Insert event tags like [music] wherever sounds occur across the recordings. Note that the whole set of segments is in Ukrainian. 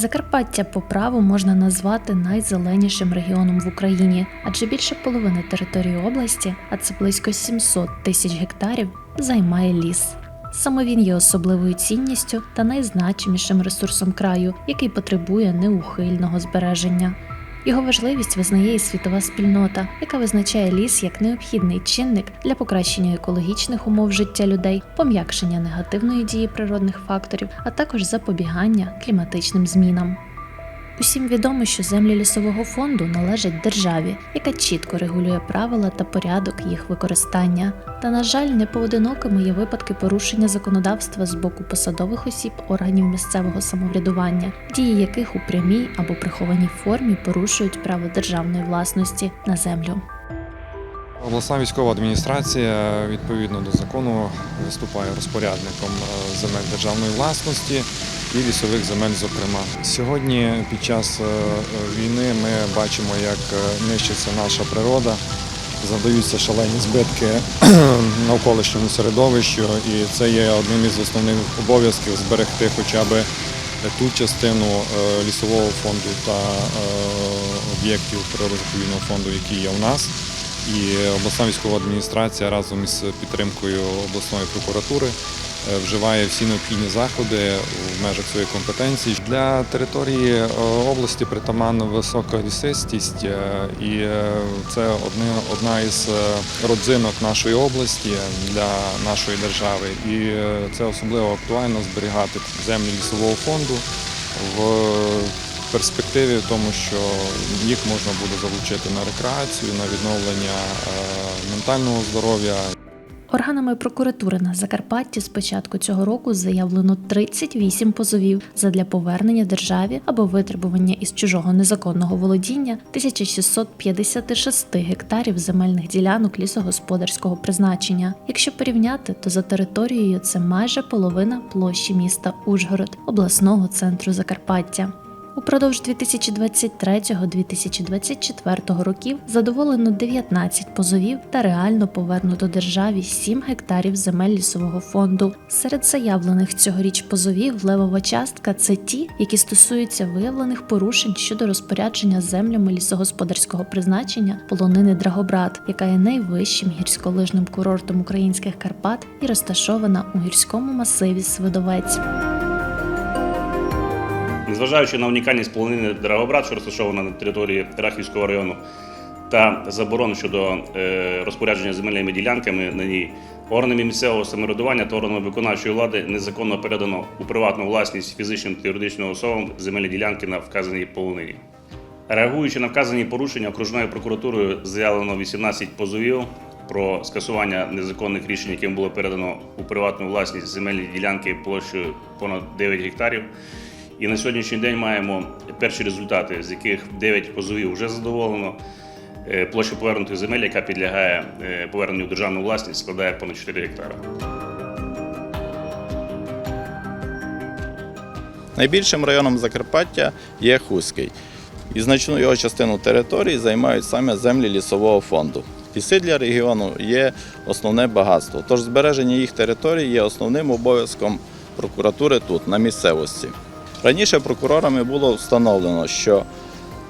Закарпаття по праву можна назвати найзеленішим регіоном в Україні, адже більше половини території області, а це близько 700 тисяч гектарів, займає ліс. Саме він є особливою цінністю та найзначимішим ресурсом краю, який потребує неухильного збереження. Його важливість визнає і світова спільнота, яка визначає ліс як необхідний чинник для покращення екологічних умов життя людей, пом'якшення негативної дії природних факторів, а також запобігання кліматичним змінам. Усім відомо, що землі лісового фонду належать державі, яка чітко регулює правила та порядок їх використання. Та, на жаль, не поодинокими є випадки порушення законодавства з боку посадових осіб органів місцевого самоврядування, дії яких у прямій або прихованій формі порушують право державної власності на землю. Обласна військова адміністрація відповідно до закону виступає розпорядником е, земель державної власності і лісових земель, зокрема. Сьогодні під час е, війни ми бачимо, як е, нищиться наша природа, завдаються шалені збитки [clears throat] навколишньому середовищу, і це є одним із основних обов'язків зберегти хоча б ту частину лісового фонду та об'єктів природозаповідного фонду, які є у нас. І обласна військова адміністрація разом із підтримкою обласної прокуратури е, вживає всі необхідні заходи в межах своєї компетенції. Для території е, області притаманна висока лісистість, е, і це одна із родзинок нашої області для нашої держави. І це особливо актуально зберігати землі лісового фонду в перспективі, в тому що їх можна буде залучити на рекреацію, на відновлення е, ментального здоров'я. Органами прокуратури на Закарпатті з початку цього року заявлено 38 позовів задля повернення державі або витребування із чужого незаконного володіння 1656 гектарів земельних ділянок лісогосподарського призначення. Якщо порівняти, то за територією це майже половина площі міста Ужгород, обласного центру Закарпаття. Упродовж 2023-2024 років задоволено 19 позовів та реально повернуто державі 7 гектарів земель лісового фонду. Серед заявлених цьогоріч позовів левова частка це ті, які стосуються виявлених порушень щодо розпорядження землями лісогосподарського призначення полонини Драгобрат, яка є найвищим гірськолижним курортом українських Карпат і розташована у гірському масиві Свидовець. Незважаючи на унікальність полонини Драгобрат, що розташована на території Рахівського району, та заборон щодо е, розпорядження земельними ділянками на ній, органами місцевого самоврядування та органами виконавчої влади незаконно передано у приватну власність фізичним та юридичним особам земельні ділянки на вказаній полонині. Реагуючи на вказані порушення, окружною прокуратурою заявлено 18 позовів про скасування незаконних рішень, яким було передано у приватну власність земельні ділянки площею понад 9 гектарів. І на сьогоднішній день маємо перші результати, з яких 9 позовів вже задоволено. Е, Площа повернутих земель, яка підлягає е, поверненню державну власність, складає понад 4 гектари. Найбільшим районом Закарпаття є Хуський. І значну його частину території займають саме землі лісового фонду. Ліси для регіону є основне багатство, тож збереження їх територій є основним обов'язком прокуратури тут, на місцевості. Раніше прокурорами було встановлено, що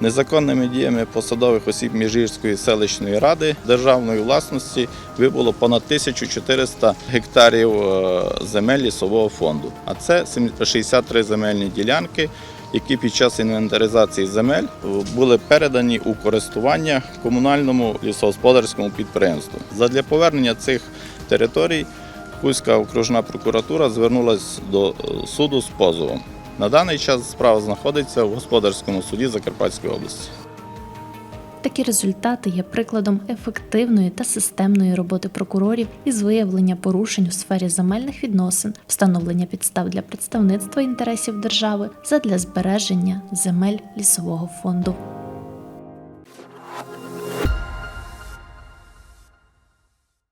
незаконними діями посадових осіб Міжгірської селищної ради державної власності вибуло понад 1400 гектарів е, земель лісового фонду. А це 63 земельні ділянки, які під час інвентаризації земель були передані у користування комунальному лісогосподарському підприємству. Задля повернення цих територій Кузька окружна прокуратура звернулася до е, суду з позовом. На даний час справа знаходиться в господарському суді Закарпатської області. Такі результати є прикладом ефективної та системної роботи прокурорів із виявлення порушень у сфері земельних відносин, встановлення підстав для представництва інтересів держави задля збереження земель лісового фонду.